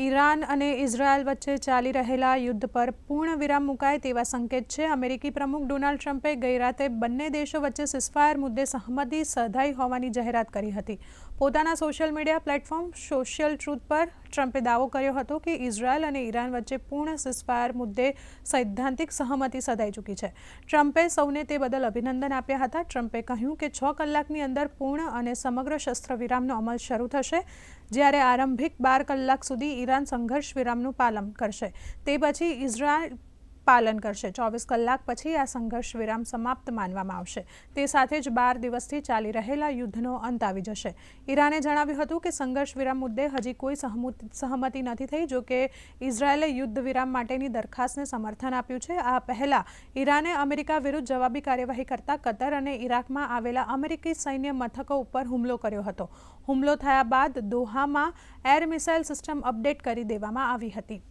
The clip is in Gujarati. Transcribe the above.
ઈરાન અને ઇઝરાયલ વચ્ચે ચાલી રહેલા યુદ્ધ પર પૂર્ણ વિરામ મુકાય તેવા સંકેત છે. અમેરિકી પ્રમુખ ડોનાલ્ડ ટ્રમ્પે ગઈરાતે બંને દેશો વચ્ચે સિસફાયર મુદ્દે સહમતિ સધાઈ હોવાની જાહેરાત કરી હતી. પોતાના social media platform social truth પર ટ્રમ્પે દાવો કર્યો હતો કે ઇઝરાયલ અને ઈરાન વચ્ચે પૂર્ણ સિસફાયર મુદ્દે સૈદ્ધાંતિક સહમતિ સધાઈ ચૂકી છે. ટ્રમ્પે સૌને તે બદલ અભિનંદન આપ્યા હતા. ટ્રમ્પે કહ્યું કે છ કલાકની અંદર પૂર્ણ અને સમગ્ર શસ્ત્ર વિરામનો અમલ શરૂ થશે. જ્યારે આરંભિક બાર કલાક સુધી ઈરાન સંઘર્ષ વિરામનું પાલન કરશે. તે પછી ઇઝરાયલ પાલન કરશે. ચોવીસ કલાક પછી આ સંઘર્ષ વિરામ સમાપ્ત માનવામાં આવશે. તે સાથે જ બાર દિવસથી ચાલી રહેલા યુદ્ધનો અંત આવી જશે. ઈરાને જણાવ્યું હતું કે સંઘર્ષ વિરામ મુદ્દે હજી કોઈ સહમુત- નથી થઈ, જો કે ઇઝરાયેલે યુદ્ધ વિરામ માટેની દરખાસ્તને સમર્થન આપ્યું છે. આ પહેલા ઈરાને અમેરિકા વિરુદ્ધ જવાબી કાર્યવાહી કરતા કતર અને ઈરાકમાં આવેલા અમેરિકી સૈન્ય મથકો ઉપર હુમલો કર્યો હતો. હુમલો થયા બાદ દોહામાં એર મિસાઇલ સિસ્ટમ અપડેટ કરી દેવામાં આવી હતી.